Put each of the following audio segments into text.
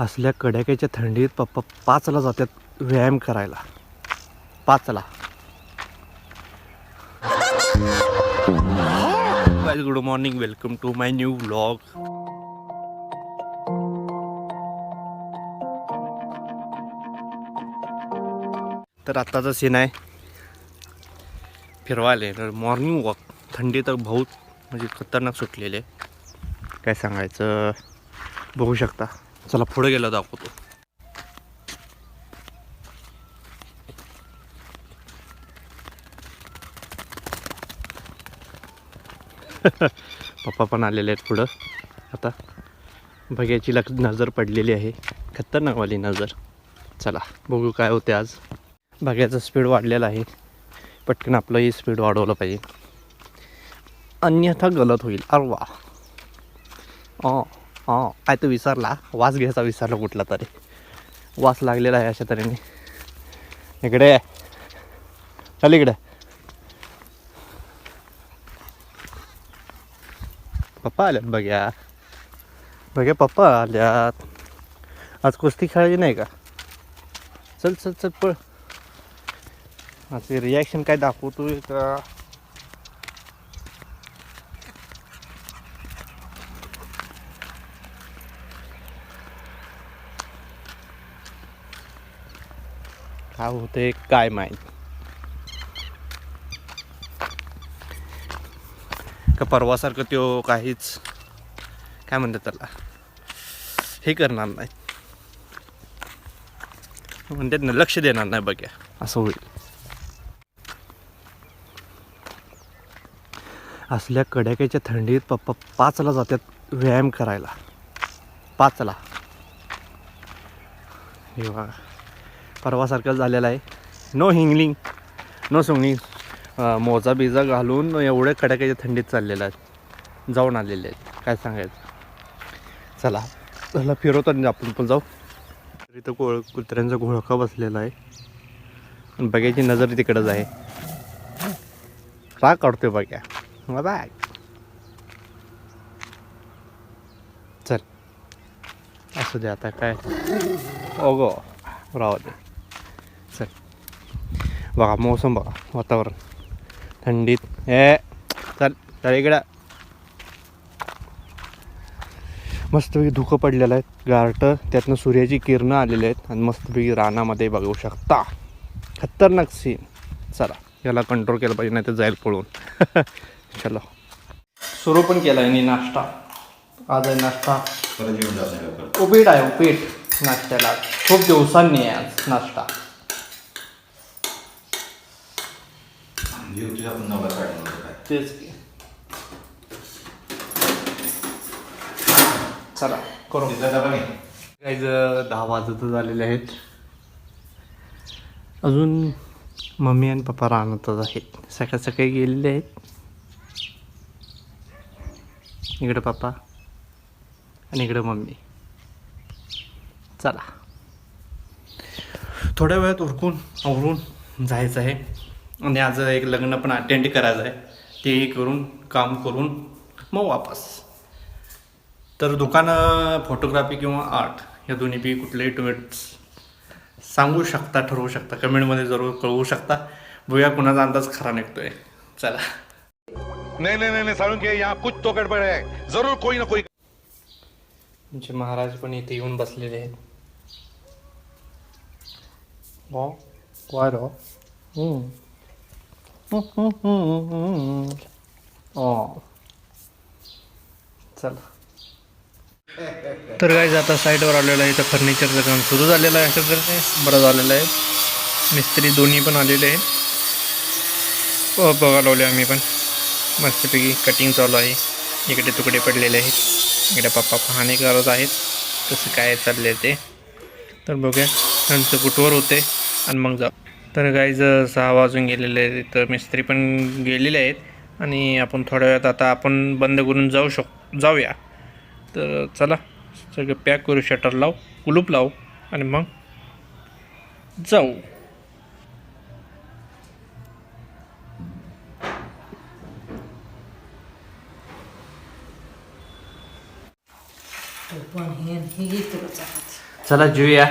असल्या कडाक्याच्या थंडीत पप्पा पाचला जातात व्यायाम करायला. पाचला. Good morning welcome to my new vlog तर आत्ताचा सीन आहे. फिरवायला तर मॉर्निंग वॉक थंडी तर बहुत म्हणजे खतरनाक सुटलेले काय सांगायचं? बघू शकता. चला पुढे गेला दाखवतो. पप्पा पण आलेले आहेत पुढं. आता बघ्याची लक नजर पडलेली आहे. खतरनाकवाली नजर. चला बघू काय होते आज. बघ्याचं स्पीड वाढलेलं आहे. पटकन आपलंही स्पीड वाढवलं पाहिजे. अन्यथा गलत होईल. अरे वा. हां काय तो विसरला? वास घ्यायचा विसरला कुठला तरी. वास लागलेला आहे अशा तऱ्हेने. इकडे चल इकडे. पप्पा आल्यात बघ्या. बघ्या पप्पा आल्यात. आज कुस्ती खेळायची नाही का? चल चल चल पळ. असे रिॲक्शन काय दाखवतोय का? काय होते काय माहीत. का परवासारखं त्यो काहीच काय म्हणतात त्याला हे करणार नाही. म्हणतात ना लक्ष देणार नाही बघ्या. असं होईल. असल्या कड्याक्याच्या थंडीत पप्पा पाचला जातात व्यायाम करायला. पाचला. हे बघा. परवासारखं झालेलं आहे. नो हिंगलिंग नो सुंगलिंग मोजा बिजा घालून एवढ्या कडाक्याच्या थंडीत चाललेलं आहेत. जाऊन आलेले आहेत. काय सांगायचं? चला चला फिरवतो आणि आपण पण जाऊ. इथं कोळ कुत्र्यांचा घोळका बसलेला आहे. बघ्याची नजर तिकडंच आहे. राग काढतोय बघ्या. बाय चल. असू दे आता काय? ओगो राहू दे. बघा मोसम बघा वातावरण. थंडीत. ए चल चल इकडं. मस्तपैकी धुकं पडलेलं आहे गारटं त्यातनं सूर्याची किरणं आलेली आहेत आणि मस्तपैकी रानामध्ये बघू शकता. खतरनाक सीन चला याला कंट्रोल केलं पाहिजे नाही तर जाईल पळून. चलो. सुरू पण केला आहे नाश्ता. आज आहे नाश्ता. उपीट आहे उपीट. नाश्त्याला. खूप दिवसांनी आहे आज नाश्ता. पण नवरा काय? तेच की. चला करू. तिथला डबा घे काही दहा वाजतच आलेले आहेत. अजून मम्मी आणि पप्पा राहणारच आहेत. सकाळ सकाळी गेलेले आहेत. इकडं पप्पा आणि इकडं मम्मी. चला. थोड्या वेळात उरकून आवरून जायचं आहे. आणि आज एक लग्न पण अटेंड करायचं आहे. तेही करून काम करून मग वापस. तर दुकानं फोटोग्राफी किंवा आर्ट या दोन्हीपैकी कुठलेही तुम्ही सांगू शकता ठरवू शकता कमेंटमध्ये जरूर कळवू शकता. बघूया कुणाचा अंदाज खरा निघतोय. चला. नहीं नहीं नहीं नहीं सारुण के यहाँ कुछ तो गड़बड़ है जरूर कोई ना कोई आमचे महाराज पण इथे येऊन बसलेले आहेत. हो? काय रो? हो. चला. तर काय आता साईडवर आलेलं आहे. तर फर्निचरचं काम सुरू झालेलं आहे. असं तऱ्हेने बरं झालेलं आहे. मिस्त्री दोन्ही पण आलेले आहेत. बघा लावले आम्ही पण. मस्तपैकी कटिंग चालू आहे. इकडे तुकडे पडलेले आहेत. इकडे पप्पा पाहणे करत आहेत. कसं काय चालले ते. तर बघूया. त्यांचं कुठवर होते. आणि मग जा तर गाईज सहा वाजून गेलेले आहेत. तर मिस्त्री पण गेलेले आहेत. आणि आपण थोड्या वेळात आता आपण बंद करून जाऊ शक जाऊया. तर चला सगळं पॅक करू शटर लाव कुलूप लावू आणि मग जाऊ. पण तुला चालत चला जेऊया.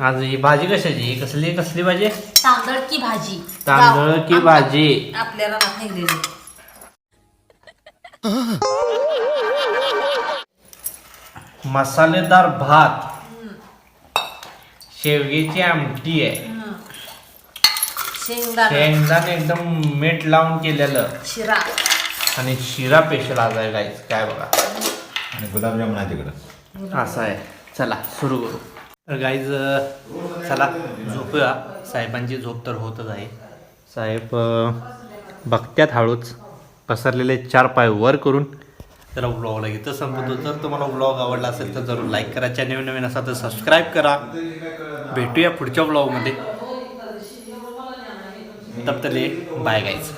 आज ही भाजी कशाची? कसली कसली भाजी? तांदळ की भाजी. तांदळ की भाजी. आपल्याला मसालेदार भात. शेवग्याची आमटी आहे. शेंगदाणा. शेंगदाणे एकदम मीठ लावून केलेलं. शिरा. आणि शिरा पेशल आज आहे काय बघा. आणि गुलाबजामुन आहे तिकडं. असं आहे. चला सुरू करू. तर गाईज चला झोपूया. साहेबांची झोप तर होतच आहे. साहेब बघत्यात हळूच. पसरलेले चार पाय वर करून. त्याला ब्लॉगला इथं संपवतो जर तुम्हाला ब्लॉग आवडला असेल तर जरूर लाईक करा. चॅनल नवीन असा तर सबस्क्राईब करा. भेटूया पुढच्या ब्लॉगमध्ये तब तले बाय गाईज